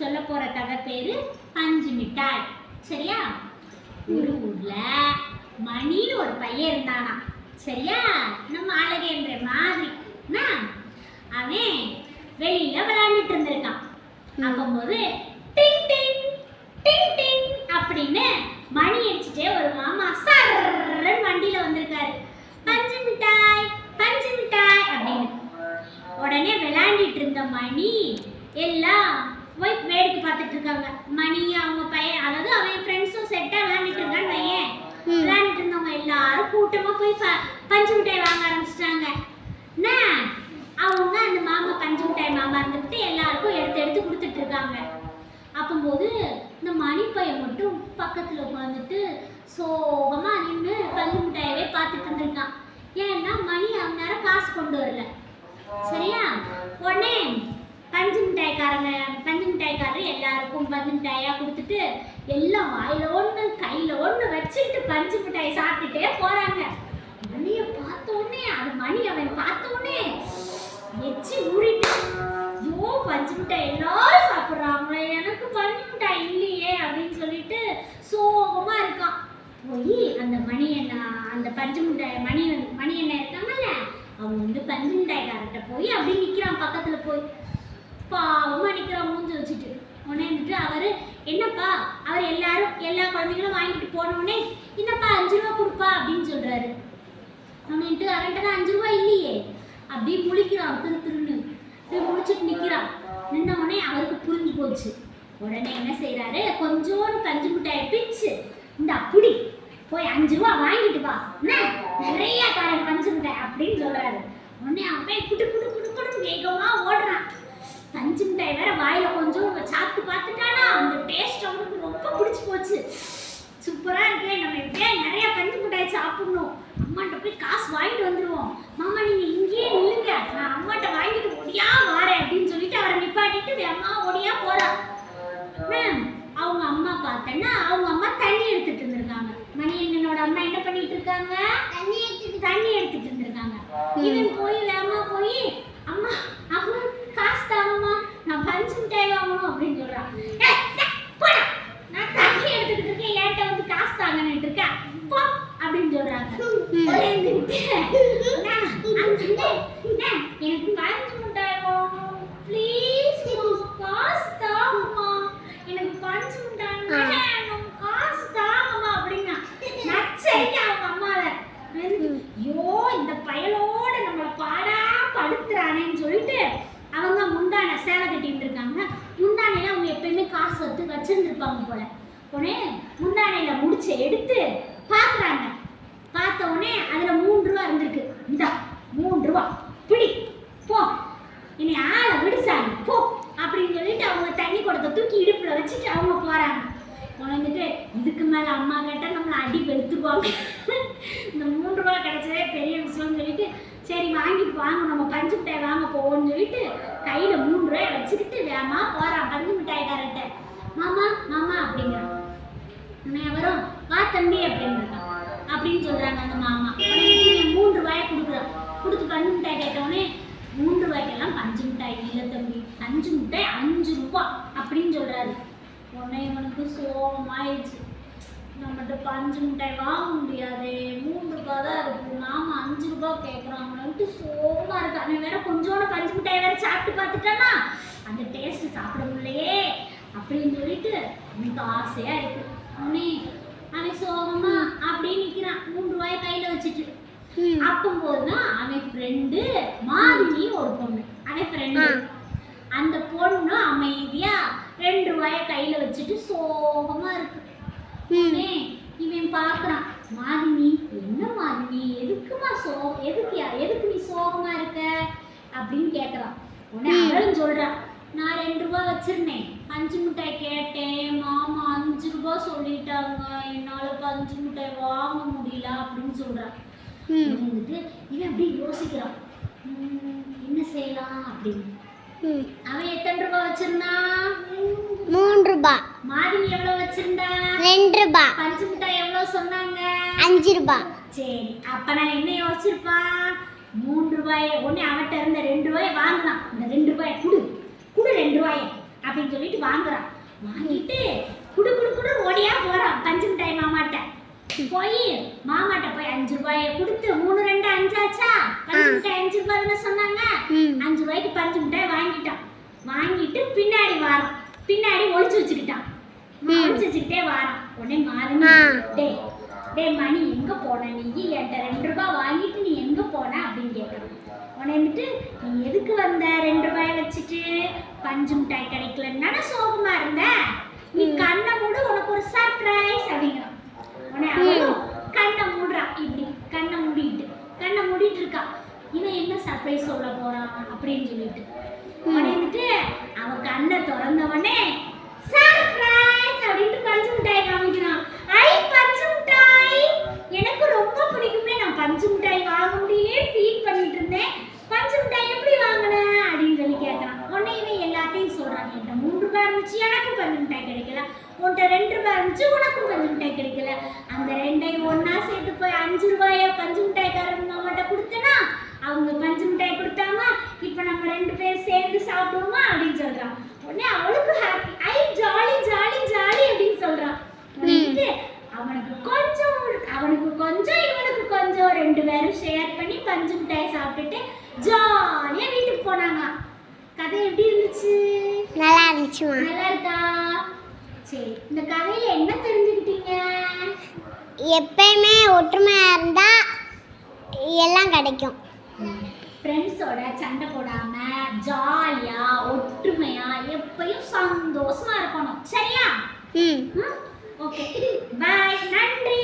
சொல்ல போற கதை பேரு பஞ்சு மிட்டாய். சரியா? ஒரு ஊர்ல மணின்னு ஒரு பையன் இருந்தானா சரியா? நம்ம அழகேன்ற மாதிரி? அவன் வெளியில விளையாண்டுட்டு இருந்திருக்கான். அப்போது டிங் டிங் டிங் டிங் அப்படின்னு மணி அடிச்சுட்டே ஒரு மாமா சர்ன்னு வண்டியில வந்திருக்காரு. பஞ்சு மிட்டாய் பஞ்சு மிட்டாய் அப்படின்னு. உடனே விளையாண்டிட்டு இருந்த மணி எல்லாம் போய் வேடிக்கை பார்த்துட்டு இருக்காங்க. மணி அவங்க பையன் அதாவது அவன் ஃப்ரெண்ட்ஸும் செட்டாக விளையாண்டுட்டு இருக்கான்னு பையன் ம். விளையாண்டுட்டு இருந்தவங்க எல்லாரும் கூட்டமா போய் பஞ்சு மிட்டாய் வாங்க ஆரம்பிச்சிட்டாங்க. அவங்க அந்த மாமா பஞ்சு மிட்டாய் மாமா இருந்துட்டு எல்லாருக்கும் எடுத்து எடுத்து கொடுத்துட்டு இருக்காங்க. அப்போது இந்த மணி பையன் மட்டும் பக்கத்துல உட்காந்துட்டு சோகமா நின்று பஞ்சு மிட்டாயவே பார்த்துட்டு இருந்திருக்கான். ஏன்னா மணி அந்த நேரம் காசு கொண்டு வரல. சரியா? உடனே பஞ்சு மிட்டாய்க்காரங்க பஞ்சு மிட்டாய்க்காரர் எல்லாருக்கும் பஞ்சு மிட்டாயா கொடுத்துட்டு எல்லாம் வாயில ஒண்ணு கையில ஒண்ணு வச்சுக்கிட்டு பஞ்சு மிட்டாய் சாப்பிட்டுட்டே போறாங்க. மணியை பார்த்த உடனே அது மணி அவன் பார்த்த உடனே எச்சி ஊறிட்டு ஐயோ பஞ்சு மிட்டாய் எல்லாரும் சாப்பிட்றாங்களே எனக்கு பஞ்சு மிட்டாய் இல்லையே அப்படின்னு சொல்லிட்டு சோகமா இருக்கான். போய் அந்த மணி அண்ணா அந்த பஞ்சு மிட்டாய் மணி மணி என்ன இருக்காங்கல்ல அவன் வந்து பஞ்சு மிட்டாய்க்காரர்கிட்ட போய் அப்படி நிக்கிறான் பக்கத்துல போய். பாவம் நிக்கிறான் மூஞ்சி வச்சுட்டு. உடனே வந்துட்டு அவர் என்னப்பா அவர் எல்லாரும் எல்லா குழந்தைங்களும் வாங்கிட்டு போன உடனே என்னப்பா அஞ்சு ரூபா கொடுப்பா அப்படின்னு சொல்றாரு. அவன்ட்டு அவன்கிட்ட தான் அஞ்சு ரூபா இல்லையே. அப்படியே முழிக்கிறான் திரு திருன்னு. அப்படியே முழிச்சிட்டு நிற்கிறான் நின்ன உடனே அவருக்கு புரிஞ்சு போச்சு. உடனே என்ன செய்றாரு? கொஞ்சோண்டு பஞ்சு மிட்டாயை பிச்சு இந்த அப்படி போய் அஞ்சு ரூபா வாங்கிட்டு வா. நிறைய தரேன் பஞ்சு மிட்டாய் அப்படின்னு சொல்றாரு. உடனே அவன் குட்டு குடு குட்டு குடு வேகமாக ஓடுறான். பஞ்சு மிட்டாய் வேற வாயில கொஞ்சம் சாப்பிட்டு பார்த்துட்டானா? அந்த டேஸ்ட் அவனுக்கு ரொம்ப பிடிச்சு போச்சு. சூப்பரா இருக்கே நம்ம எப்படியா நிறைய பஞ்சு மிட்டாய் சாப்பிடணும். அம்மாட்ட போய் காசு வாங்கிட்டு வந்துருவோம். மாமா நீங்க இங்கேயே நில்லுங்க. நான் அம்மாட்ட வாங்கிட்டு ஓடியா வாரேன் அப்படின்னு சொல்லிட்டு அவரை நிப்பாட்டிட்டு அம்மா ஓடியா போறா. மேம் அவங்க அம்மா பார்த்தேன்னா அவங்க அம்மா தண்ணி எடுத்துட்டு இருந்திருக்காங்க மணியண்ணனோட அம்மா என்ன பண்ணிட்டு இருக்காங்க? தண்ணி எடுத்துட்டு தண்ணி எடுத்துட்டு இருந்திருக்காங்க இவன் போய் அம்மா அம்மா காசு தாங்கம்மா நான் பஞ்சு மிட்டாய் வாங்கணும் அப்படின்னு சொல்றான் "ஏய், டேய், போடா. நான் தண்ணி எடுத்துக்கிட்டு இருக்கேன் ஏன்ட்ட வந்து காசு தாங்கன்னு இருக்கேன் போ அப்படின்னு சொல்றாங்க ஒரே நிமிட்டு, "அண்ணா, அண்ணா, அண்ணா, எனக்கு பஞ்சு மிட்டாய் வாங்கணும் ப்ளீஸ் காசு தாங்கம்மா. எனக்கு பஞ்சு மிட்டாய் வேணும் காசு தாங்கம்மா அப்படின்னா நச்சரிக்க அவங்க அம்மாவை. ஐயோ இந்த பயலோட நம்மளை பாடா படுத்துறானேன்னு சொல்லிட்டு அவங்க முந்தானை சேலை கட்டிட்டு இருக்காங்க. முந்தானையில அவங்க எப்பயுமே காசு வச்சு வச்சிருந்துருப்பாங்க போல. உடனே முந்தானையில முடிச்சு எடுத்து பார்க்குறாங்க பார்த்த உடனே அதில் மூணு ரூபா இருந்திருக்கு. இந்தா மூணு ரூபா. பிடி போ. இனி ஆளை விடுசாங்க போ. அப்படின்னு சொல்லிட்டு அவங்க தண்ணி குடத்தை தூக்கி இடுப்பில் வச்சுட்டு அவங்க போகிறாங்க குழந்துட்டு இதுக்கு மேலே அம்மா கேட்டால் நம்மளை அடி வெளுத்துக்குவாங்க. இந்த மூணு ரூபா கிடைச்சதே பெரிய விஷயம்னு சொல்லிட்டு சரி வாங்கிட்டு வாங்க நம்ம பஞ்சு மிட்டாய் வாங்க போவோம்னு சொல்லிட்டு கையில் மூணு ரூபாய் வச்சுக்கிட்டு வேமா போகிறான் பஞ்சு மிட்டாய்க்காரர்கிட்ட. மாமா மாமா அப்படிங்கிறான். வரும் வா தம்பி அப்படின்றான் அப்படின்னு சொல்றாங்க அந்த மாமா. மூன்று இவன் ரூபாயை கொடுக்குறான். கொடுத்து பஞ்சு மிட்டாய் கேட்டவுடனே மூன்று ரூபாய்க்கெல்லாம் பஞ்சு மிட்டாய் இல்லை தம்பி அஞ்சு மிட்டாய் அஞ்சு ரூபாய் அப்படின்னு சொல்றாரு. உடனே இவனுக்கு சோகமாயிடுச்சு. நம்மகிட்ட பஞ்சு மிட்டாய் வாங்க முடியாதே. மூணு ரூபாய் தான் இருக்கு. மாமா அஞ்சு ரூபாய் கேட்குறாங்கன்ட்டு சோகமாக இருக்கு அவன் வேற கொஞ்சோட பஞ்சு மிட்டாய் வேற சாப்பிட்டு பார்த்துட்டானா. அந்த டேஸ்ட் சாப்பிட முடியலையே அப்படின்னு சொல்லிட்டு எனக்கு ஆசையா இருக்கு உடனே அவன் சோகமா அப்படியே நிக்கிறான் மூணு ரூபாய் கையில வச்சுட்டு அப்பம்போது தான் அவன் ஃப்ரெண்டு மாலினி ஒரு பொண்ணு. அவன் ஃப்ரெண்டு அந்த பொண்ணு அமைதியா ரெண்டு ரூபாய கையில வச்சுட்டு சோகமா இருக்கு. இவன் பார்க்கறான் மாதினி என்ன மாதினி எதுக்குமா சோ எதுக்கு எதுக்கு நீ சோகமா இருக்க? அப்படின்னு கேட்கறான் உடனே அவளும் சொல்றான் நான் ரெண்டு ரூபா வச்சிருந்தேன். பஞ்சு மிட்டாய் கேட்டேன். மாமா அஞ்சு ரூபா சொல்லிட்டாங்க. என்னால பஞ்சு மிட்டாய் வாங்க முடியல. அப்படின்னு சொல்றான். இவன் வந்துட்டு இவன் அப்படியே யோசிக்கிறான். "உம், என்ன செய்யலாம் அப்படின்னு. அவன் எத்தனை ரூபாய் வச்சிருந்தான் மூணு ரூபாய் மாதினி எவ்வளவு வச்சிருந்தா? ரெண்டு ரூபாய் பஞ்சு மிட்டாய் எவ்வளவு சொன்னாங்க? அஞ்சு ரூபாய் சரி அப்ப நான் என்ன யோசிச்சிருப்பான்? மூன்று ரூபாய் ஒண்ணு அவன்கிட்ட இருந்த ரெண்டு ரூபாய் வாங்கலாம் இந்த ரெண்டு ரூபாய் குடு. குடு ரெண்டு ரூபாய் அப்படின்னு அப்படின்னு சொல்லிட்டு வாங்குறான். வாங்கிட்டு குடு குடு குடு ஓடியா போறான். பஞ்சு மிட்டாய் மாமாட்ட. போய் மாமாட்ட போய் அஞ்சு ரூபாய கொடுத்து மூணு ரெண்டு அஞ்சாச்சா? பஞ்சு. மிட்டாய் அஞ்சு ரூபாய் தானே சொன்னாங்க அஞ்சு ரூபாய்க்கு பஞ்சு மிட்டாய் வாங்கிட்டான். வாங்கிட்டு பின்னாடி வாரான். பின்னாடி ஒளிச்சு வச்சுக்கிட்டான். ஒளிச்சு வச்சுக்கிட்டே வாரான். உடனே ஆ. டேய் டேய் மணி எங்க போன நீ? என்கிட்ட ரெண்டு ரூபாய் வாங்கிட்டு நீ எங்க போன அப்படின்னு கேட்கறான் உடனே வந்துட்டு நீ எதுக்கு வந்த? ரெண்டு ரூபாய் வச்சுட்டு பஞ்சு மிட்டாய் கிடைக்கலன்னு சோகமா இருந்த? நீ. கண்ணை மூடு உனக்கு ஒரு சர்ப்ரைஸ் அப்படிங்கிறான் உடனே அவளும் கண்ணை மூடுறான் இப்படி கண்ணை மூடிட்டு கண்ணை மூடிட்டு இருக்கா இவன் என்ன சர்ப்ரைஸ் சொல்ல போறான் அப்படின்னு சொல்லிட்டு உடனே வந்துட்டு அவன் கண்ணை திறந்த உடனே சர்ப்ரைஸ் அப்படின்ட்டு பஞ்சு மிட்டாய் காமிக்கிறான் ஐ பஞ்சு மிட்டாய் எனக்கு ரொம்ப பிடிக்குமே நான் பஞ்சு மிட்டாய் வாங்க முடியலையே ஃபீல் பண்ணிட்டு இருந்தேன் பஞ்சு மிட்டாய் எப்படி வாங்கின அப்படின்னு சொல்லி கேட்கறான் உடனே இவன் எல்லாத்தையும் சொல்றான் என்கிட்ட மூணு ரூபாய் இருந்துச்சு எனக்கும் பஞ்சு மிட்டாய் கிடைக்கல. உன்கிட்ட ரெண்டு ரூபாய் இருந்துச்சு உனக்கும் பஞ்சு மிட்டாய் கிடைக்கல. அந்த ரெண்டையும் ஒன்னா சேர்த்து போய் அஞ்சு ரூபாய பஞ்சு மிட்டாய்க்காரங்க நம்மகிட்ட கொடுத்தனா? அவங்க பஞ்சு மிட்டாய் கொடுத்தாங்க. இப்போ நம்ம ரெண்டு பேரும் சேர்ந்து சாப்பிடுவோமா அப்படின்னு சொல்றான். உடனே அவளுக்கு ஹாப்பி ஐ ஜாலி ஜாலி ஜாலி அப்படின்னு சொல்றான். அவனுக்கு கொஞ்சம் அவனுக்கு கொஞ்சம் இவனுக்கு கொஞ்சம் ரெண்டு பேரும் ஷேர் பண்ணி பஞ்சு மிட்டாய் சாப்பிட்டுட்டு ஜாலியா வீட்டுக்கு போனாங்க. கதை எப்படி இருந்துச்சு? நல்லா இருந்துச்சுமா நல்லா இருக்கா சரி இந்த கதையில என்ன தெரிஞ்சுக்கிட்டீங்க? எப்பயுமே ஒற்றுமையாக இருந்தால் எல்லாம் கிடைக்கும். ஃப்ரெண்ட்ஸோட சண்டை போடாம ஜாலியா ஒற்றுமையா எப்பயும் சந்தோஷமா இருக்கணும். சரியா? ம். ஓகே பாய் நன்றி